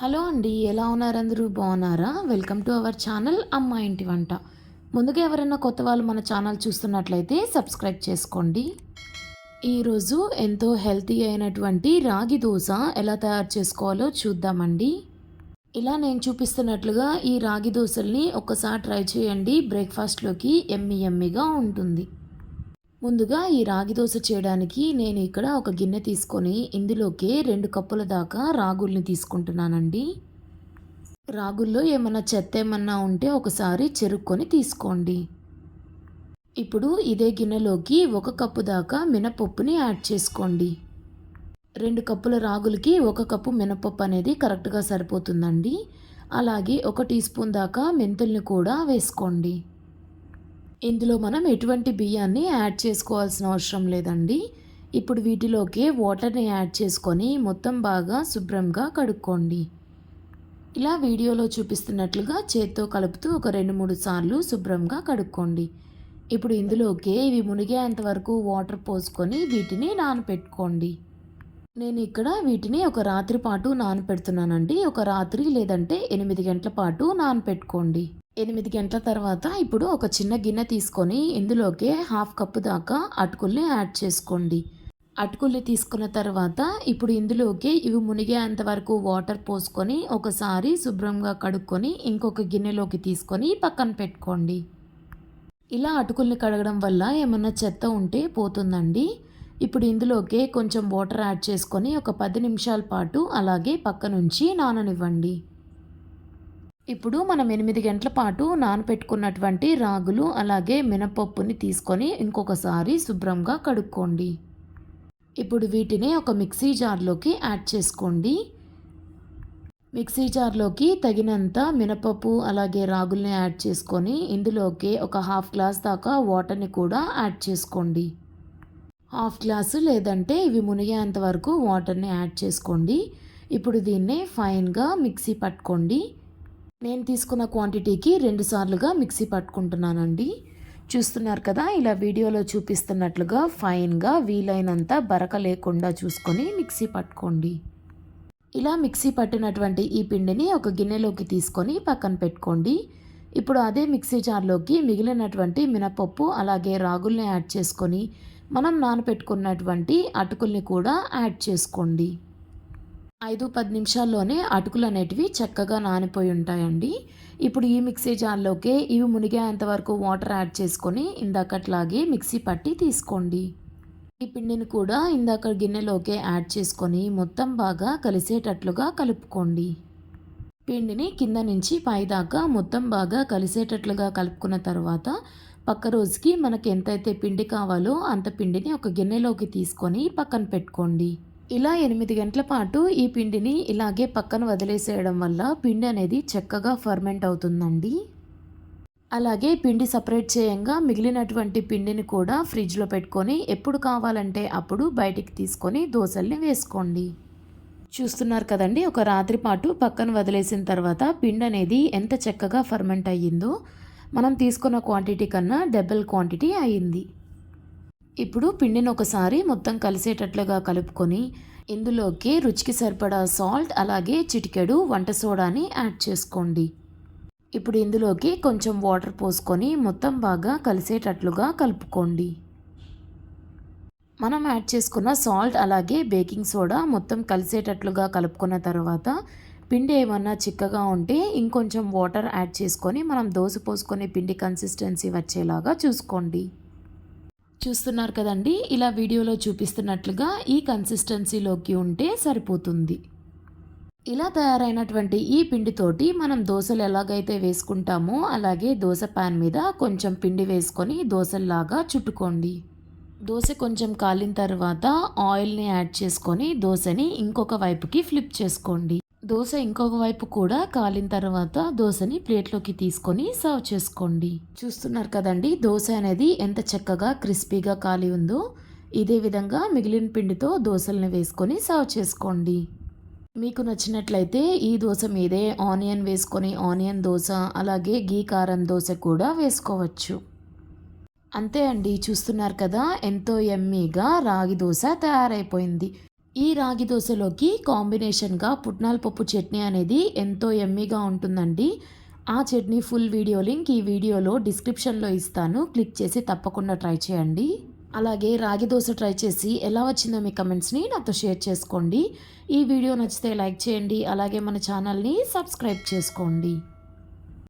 Hello అండి ఎలా ఉన్నారు అందరూ? బాగున్నారా? వెల్కమ్ టు అవర్ ఛానల్ అమ్మ ఇంటి వంట. ముందుగా ఎవరైనా కొత్త వాళ్ళు మన ఛానల్ చూస్తున్నట్లయితే సబ్స్క్రైబ్ చేసుకోండి. ఈరోజు ఎంతో హెల్తీ అయినటువంటి రాగి దోశ ఎలా తయారు చేసుకోవాలో చూద్దామండి. ఇలా నేను చూపిస్తున్నట్లుగా ఈ రాగి దోశల్ని ఒక్కసారి ట్రై చేయండి. బ్రేక్ఫాస్ట్లోకి ఎమ్మి ఎమ్మిగా ఉంటుంది. ముందుగా ఈ రాగి దోశ చేయడానికి నేను ఇక్కడ ఒక గిన్నె తీసుకొని ఇందులోకి రెండు కప్పుల దాకా రాగుల్ని తీసుకుంటున్నానండి. రాగుల్లో ఏమన్నా చెత్త ఏమన్నా ఉంటే ఒకసారి చెరుక్కొని తీసుకోండి. ఇప్పుడు ఇదే గిన్నెలోకి ఒక కప్పు దాకా మినపప్పుని యాడ్ చేసుకోండి. రెండు కప్పుల రాగులకి ఒక కప్పు మినపప్పు అనేది కరెక్ట్గా సరిపోతుందండి. అలాగే ఒక టీ స్పూన్ దాకా మెంతుల్ని కూడా వేసుకోండి. ఇందులో మనం ఎటువంటి బియ్యాన్ని యాడ్ చేసుకోవాల్సిన అవసరం లేదండి. ఇప్పుడు వీటిలోకి వాటర్ని యాడ్ చేసుకొని మొత్తం బాగా శుభ్రంగా కడుక్కోండి. ఇలా వీడియోలో చూపిస్తున్నట్లుగా చేత్తో కలుపుతూ ఒక రెండు మూడు సార్లు శుభ్రంగా కడుక్కోండి. ఇప్పుడు ఇందులోకి ఇవి మునిగేంత వరకు వాటర్ పోసుకొని వీటిని నానపెట్టుకోండి. నేను ఇక్కడ వీటిని ఒక రాత్రి పాటు నానపెడుతున్నానండి. ఒక రాత్రి లేదంటే ఎనిమిది గంటల పాటు నానపెట్టుకోండి. ఎనిమిది గంటల తర్వాత ఇప్పుడు ఒక చిన్న గిన్నె తీసుకొని ఇందులోకి హాఫ్ కప్పు దాకా అటుకుల్ని యాడ్ చేసుకోండి. అటుకుల్ని తీసుకున్న తర్వాత ఇప్పుడు ఇందులోకి ఇవి మునిగేంత వరకు వాటర్ పోసుకొని ఒకసారి శుభ్రంగా కడుక్కొని ఇంకొక గిన్నెలోకి తీసుకొని పక్కన పెట్టుకోండి. ఇలా అటుకుల్ని కడగడం వల్ల ఏమన్నా చెత్త ఉంటే పోతుందండి. ఇప్పుడు ఇందులోకి కొంచెం వాటర్ యాడ్ చేసుకొని ఒక పది నిమిషాల పాటు అలాగే పక్క నుంచి నాననివ్వండి. ఇప్పుడు మనం ఎనిమిది గంటల పాటు నానపెట్టుకున్నటువంటి రాగులు అలాగే మినపప్పుని తీసుకొని ఇంకొకసారి శుభ్రంగా కడుక్కోండి. ఇప్పుడు వీటిని ఒక మిక్సీ జార్లోకి యాడ్ చేసుకోండి. మిక్సీ జార్లోకి తగినంత మినపప్పు అలాగే రాగుల్ని యాడ్ చేసుకొని ఇందులోకి ఒక హాఫ్ గ్లాస్ దాకా వాటర్ని కూడా యాడ్ చేసుకోండి. హాఫ్ గ్లాసు లేదంటే ఇవి మునిగేంత వరకు వాటర్ని యాడ్ చేసుకోండి. ఇప్పుడు దీన్ని ఫైన్గా మిక్సీ పట్టుకోండి. నేను తీసుకున్న క్వాంటిటీకి రెండు సార్లుగా మిక్సీ పట్టుకుంటున్నానండి. చూస్తున్నారు కదా ఇలా వీడియోలో చూపిస్తున్నట్లుగా ఫైన్గా వీలైనంత బరక లేకుండా చూసుకొని మిక్సీ పట్టుకోండి. ఇలా మిక్సీ పట్టినటువంటి ఈ పిండిని ఒక గిన్నెలోకి తీసుకొని పక్కన పెట్టుకోండి. ఇప్పుడు అదే మిక్సీ జార్లోకి మిగిలినటువంటి మినపప్పు అలాగే రాగుల్ని యాడ్ చేసుకొని మనం నానపెట్టుకున్నటువంటి అటుకుల్ని కూడా యాడ్ చేసుకోండి. ఐదు పది నిమిషాల్లోనే అటుకులు అనేటివి చక్కగా నానిపోయి ఉంటాయండి. ఇప్పుడు ఈ మిక్సీ జార్లోకే ఇవి మునిగేంత వరకు వాటర్ యాడ్ చేసుకొని ఇందాకట్లాగే మిక్సీ పట్టి తీసుకోండి. ఈ పిండిని కూడా ఇందాక గిన్నెలోకి యాడ్ చేసుకొని మొత్తం బాగా కలిసేటట్లుగా కలుపుకోండి. పిండిని కింద నుంచి పైదాకా మొత్తం బాగా కలిసేటట్లుగా కలుపుకున్న తర్వాత పక్క రోజుకి మనకు ఎంతైతే పిండి కావాలో అంత పిండిని ఒక గిన్నెలోకి తీసుకొని పక్కన పెట్టుకోండి. ఇలా ఎనిమిది గంటల పాటు ఈ పిండిని ఇలాగే పక్కన వదిలేసేయడం వల్ల పిండి అనేది చక్కగా ఫర్మెంట్ అవుతుందండి. అలాగే పిండి సపరేట్ చేయంగా మిగిలినటువంటి పిండిని కూడా ఫ్రిడ్జ్లో పెట్టుకొని ఎప్పుడు కావాలంటే అప్పుడు బయటికి తీసుకొని దోశల్ని వేసుకోండి. చూస్తున్నారు కదండి ఒక రాత్రి పాటు పక్కన వదిలేసిన తర్వాత పిండి అనేది ఎంత చక్కగా ఫర్మెంట్ అయ్యిందో. మనం తీసుకున్న క్వాంటిటీ కన్నా డబుల్ క్వాంటిటీ అయ్యింది. ఇప్పుడు పిండిని ఒకసారి మొత్తం కలిసేటట్లుగా కలుపుకొని ఇందులోకి రుచికి సరిపడా సాల్ట్ అలాగే చిటికెడు వంట సోడాని యాడ్ చేసుకోండి. ఇప్పుడు ఇందులోకి కొంచెం వాటర్ పోసుకొని మొత్తం బాగా కలిసేటట్లుగా కలుపుకోండి. మనం యాడ్ చేసుకున్న సాల్ట్ అలాగే బేకింగ్ సోడా మొత్తం కలిసేటట్లుగా కలుపుకున్న తర్వాత పిండి ఏమన్నా చిక్కగా ఉంటే ఇంకొంచెం వాటర్ యాడ్ చేసుకొని మనం దోశ పోసుకొని పిండి కన్సిస్టెన్సీ వచ్చేలాగా చూసుకోండి. చూస్తున్నారు కదండి ఇలా వీడియోలో చూపిస్తున్నట్లుగా ఈ కన్సిస్టెన్సీలోకి ఉంటే సరిపోతుంది. ఇలా తయారైనటువంటి ఈ పిండితోటి మనం దోశలు ఎలాగైతే వేసుకుంటామో అలాగే దోశ ప్యాన్ మీద కొంచెం పిండి వేసుకొని దోశల్లాగా చుట్టుకోండి. దోశ కొంచెం కాలిన తర్వాత ఆయిల్ని యాడ్ చేసుకొని దోశని ఇంకొక వైపుకి ఫ్లిప్ చేసుకోండి. దోశ ఇంకొక వైపు కూడా కాలిన తర్వాత దోశని ప్లేట్లోకి తీసుకొని సర్వ్ చేసుకోండి. చూస్తున్నారు కదండి దోశ అనేది ఎంత చక్కగా క్రిస్పీగా కాలి ఉందో ఇదే విధంగా మిగిలిన పిండితో దోశల్ని వేసుకొని సర్వ్ చేసుకోండి. మీకు నచ్చినట్లయితే ఈ దోశ మీదే ఆనియన్ వేసుకొని ఆనియన్ దోశ అలాగే గీ కారం దోశ కూడా వేసుకోవచ్చు. అంతే అండి చూస్తున్నారు కదా ఎంతో ఎమ్మీగా రాగి దోశ తయారైపోయింది. ఈ రాగి దోశలోకి కాంబినేషన్గా పుట్నాల పప్పు చట్నీ అనేది ఎంతో ఎమ్మీగా ఉంటుందండి. ఆ చట్నీ ఫుల్ వీడియో లింక్ ఈ వీడియోలో డిస్క్రిప్షన్లో ఇస్తాను. క్లిక్ చేసి తప్పకుండా ట్రై చేయండి. అలాగే రాగి దోశ ట్రై చేసి ఎలా వచ్చిందో మీ కమెంట్స్ని నాతో షేర్ చేసుకోండి. ఈ వీడియో నచ్చితే లైక్ చేయండి. అలాగే మన ఛానల్ని సబ్స్క్రైబ్ చేసుకోండి.